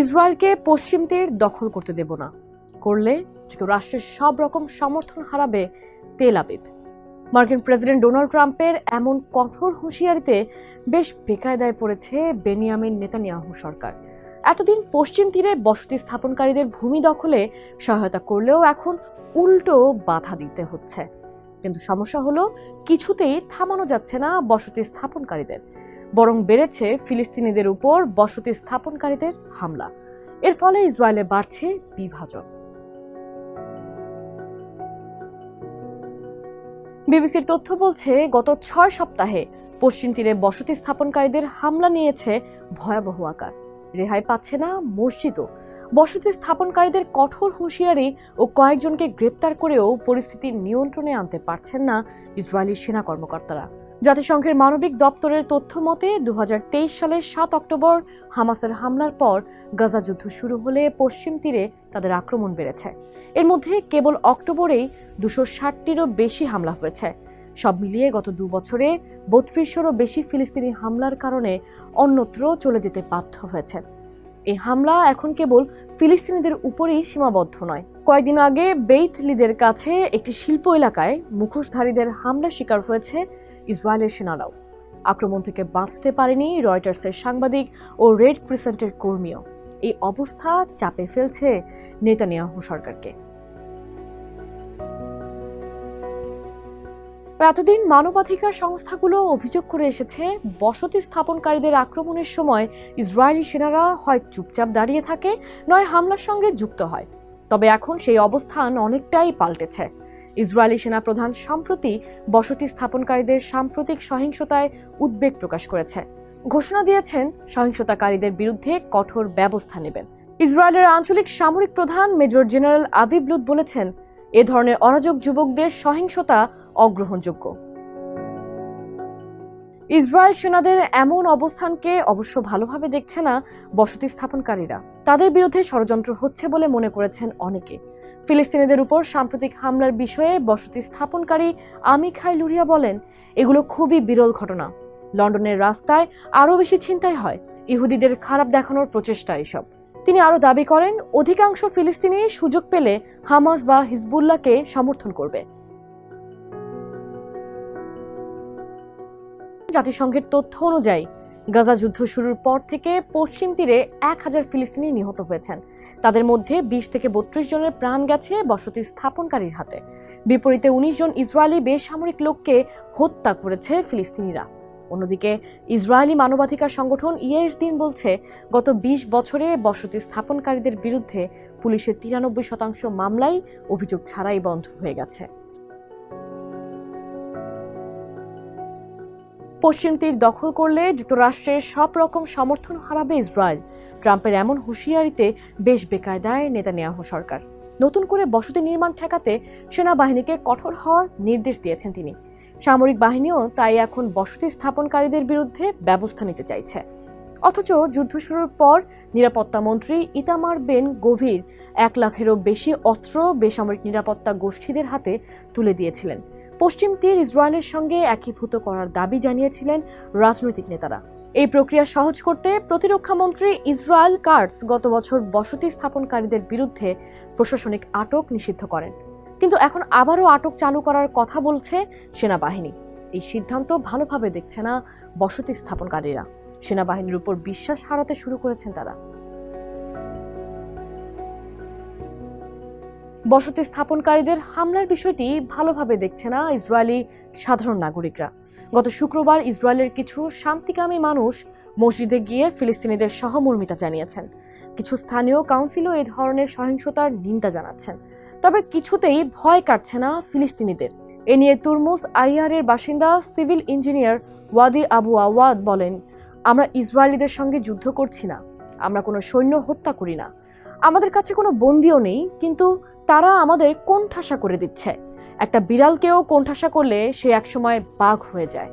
ইসরায়েলকে পশ্চিম তীর দখল করতে দেব না। করলে রাষ্ট্রের সব রকম সমর্থন হারাবে তেল আবিব। মার্কিন প্রেসিডেন্ট ডোনাল্ড ট্রাম্পের এমন কঠোর হুঁশিয়ারিতে বেশ বেকায়দায় পড়েছে বেনিয়ামিন নেতানিয়াহু সরকার। এতদিন পশ্চিম তীরে বসতি স্থাপনকারীদের ভূমি দখলে সহায়তা করলেও এখন উল্টো বাধা দিতে হচ্ছে। কিন্তু সমস্যা হলো কিছুতেই থামানো যাচ্ছে না বসতি স্থাপনকারীদের। বরং বেড়েছে ফিলিস্তিনিদের উপর বসতি স্থাপনকারীদের হামলা। এর ফলে ইসরায়েলে বাড়ছে বিভাজন। বিবিসির তথ্য বলছে, গত ছয় সপ্তাহে পশ্চিম তীরে বসতি স্থাপনকারীদের হামলা নিয়েছে ভয়াবহ আকার। রেহাই পাচ্ছে না মসজিদও। বসতি স্থাপনকারীদের কঠোর হুঁশিয়ারি ও কয়েকজনকে গ্রেপ্তার করেও পরিস্থিতি নিয়ন্ত্রণে আনতে পারছেন না ইসরায়েলি সেনা কর্মকর্তারা। জাতিসংঘের মানবিক দপ্তরের তথ্য মতে দু সালের সাত অক্টোবর হামাসের হামলার পর গাজা যুদ্ধ শুরু হলে পশ্চিম তীরে তাদের আক্রমণ বেড়েছে। এর মধ্যে কেবল অক্টোবরেই দুশো ষাটটিরও বেশি হামলা হয়েছে। সব মিলিয়ে গত দু বছরে বত্রিশশোরও বেশি ফিলিস্তিনি হামলার কারণে অন্যত্র চলে যেতে বাধ্য হয়েছে। এই হামলা এখন কেবল ফিলিস্তিনিদের উপরেই সীমাবদ্ধ নয়। কয়েকদিন আগে বেইথলিদের কাছে একটি শিল্প এলাকায় মুখোশধারীদের হামলা শিকার হয়েছে ইসরায়েলের সেনারাও। আক্রমণ থেকে বাঁচতে পারেনি রয়টার্সের সাংবাদিক ও রেড ক্রিসেন্টের কর্মীও। এই অবস্থা চাপে ফেলছে নেতানিয়াহু সরকারকে। এতদিন মানবাধিকার সংস্থাগুলো অভিযোগ করে এসেছে, বসতি স্থাপনকারীদের আক্রমণের সময় ইসরায়েলি সেনারা হয় চুপচাপ দাঁড়িয়ে থাকে, নয় হামলার সঙ্গে যুক্ত হয়। তবে এখন সেই অবস্থান অনেকটাই পাল্টেছে। ইসরায়েলি সেনাপ্রধান সম্প্রতি বসতি স্থাপনকারীদের সাম্প্রতিক সহিংসতায় উদ্বেগ প্রকাশ করেছে। ঘোষণা দিয়েছেন, সহিংসতাকারীদের বিরুদ্ধে কঠোর ব্যবস্থা নেবেন। ইসরায়েলের আঞ্চলিক সামরিক প্রধান মেজর জেনারেল আবিব লুত বলেছেন, এ ধরনের অরাজক যুবকদের সহিংসতা অগ্রহণযোগ্য। ইসরায়েল সেনাদের এমন অবস্থানকে অবশ্য ভালোভাবে দেখছে না বসতি স্থাপনকারীরা। তাদের বিরুদ্ধে ষড়যন্ত্র হচ্ছে বলে মনে করেছেন অনেকে। ফিলিস্তিনিদের উপর সাম্প্রতিক হামলার বিষয়ে বসতি স্থাপনকারী আমি খাই লুরিয়া বলেন, এগুলো খুবই বিরল ঘটনা। লন্ডনের রাস্তায় আরও বেশি ছিনতাই হয়। ইহুদিদের খারাপ দেখানোর প্রচেষ্টা এসব। তিনি আরও দাবি করেন, অধিকাংশ ফিলিস্তিনি সুযোগ পেলে হামাস বা হিজবুল্লাহকে সমর্থন করবে। জাতিসংঘের তথ্য অনুযায়ী, গাজা যুদ্ধ শুরুর পর থেকে পশ্চিম তীরে এক হাজার ফিলিস্তিনি নিহত হয়েছেন। তাদের মধ্যে বিশ থেকে বত্রিশ জনের প্রাণ গেছে বসতি স্থাপনকারীর হাতে। বিপরীতে উনিশ জন ইসরায়েলি বেসামরিক লোককে হত্যা করেছে ফিলিস্তিনিরা। অন্যদিকে, ইসরায়েলি মানবাধিকার সংগঠন ইয়েস দিন বলছে, গত ২০ বছরে বসতি স্থাপনকারীদের বিরুদ্ধে পুলিশের তিরানব্বই শতাংশ মামলাই অভিযোগ ছাড়াই বন্ধ হয়ে গেছে। পশ্চিম তীর দখল করলে যুক্তরাষ্ট্রের সব রকম সমর্থন হারাবে ইসরায়েল। ট্রাম্পের এমন হুঁশিয়ারিতে বেশ বেকায়দায় নেতানিয়াহু সরকার। নতুন করে বসতি নির্মাণ ঠেকাতে সেনাবাহিনীকে কঠোর হওয়ার নির্দেশ দিয়েছেন তিনি। সামরিক বাহিনীও তাই এখন বসতি স্থাপনকারীদের বিরুদ্ধে ব্যবস্থা নিতে চাইছে। অথচ যুদ্ধ শুরুর পর নিরাপত্তা মন্ত্রী ইতামার বেন গভীর এক লাখেরও বেশি অস্ত্র, বেসামরিক নিরাপত্তা গোষ্ঠীদের হাতে তুলে দিয়েছিলেন। পশ্চিম তীর ইসরায়েলের সঙ্গে একীভূত করার দাবি জানিয়েছিলেন রাজনৈতিক নেতারা। এই প্রক্রিয়া সহজ করতে প্রতিরক্ষা মন্ত্রী ইসরায়েল কার্টস গত বছর বসতি স্থাপনকারীদের বিরুদ্ধে প্রশাসনিক আটক নিষিদ্ধ করেন। কিন্তু এখন আবারও আটক চালু করার কথা বলছে সেনাবাহিনী। এই সিদ্ধান্ত ভালোভাবে দেখছে না বসতি স্থাপনকারীরা। সেনাবাহিনীর উপর বিশ্বাস হারাতে শুরু করেছেন তারা। বসতি স্থাপনকারীদের হামলার বিষয়টি ভালোভাবে দেখছে না ইসরায়েলি সাধারণ নাগরিকরা। গত শুক্রবার ইসরায়েলের কিছু শান্তিকামী মানুষ মসজিদে গিয়ে ফিলিস্তিনিদের সহমর্মিতা জানিয়েছেন। কিছু স্থানীয় কাউন্সিলও এ ধরনের সহিংসতার নিন্দা জানাচ্ছেন। তবে কিছুতেই ভয় কাটছে না ফিলিস্তিনিদের। এ নিয়ে তুরমুস আইয়ারের বাসিন্দা civil engineer Wadi Abu Awad বলেন, আমরা ইসরায়েলিদের সঙ্গে যুদ্ধ করছি না। আমরা কোনো সৈন্য হত্যা করি না। আমাদের কাছে কোনো বন্দিও নেই, কিন্তু তারা আমাদের কোণঠাসা করে দিচ্ছে। একটা বিড়ালকেও কোণঠাসা করলে সে একসময় বাঘ হয়ে যায়।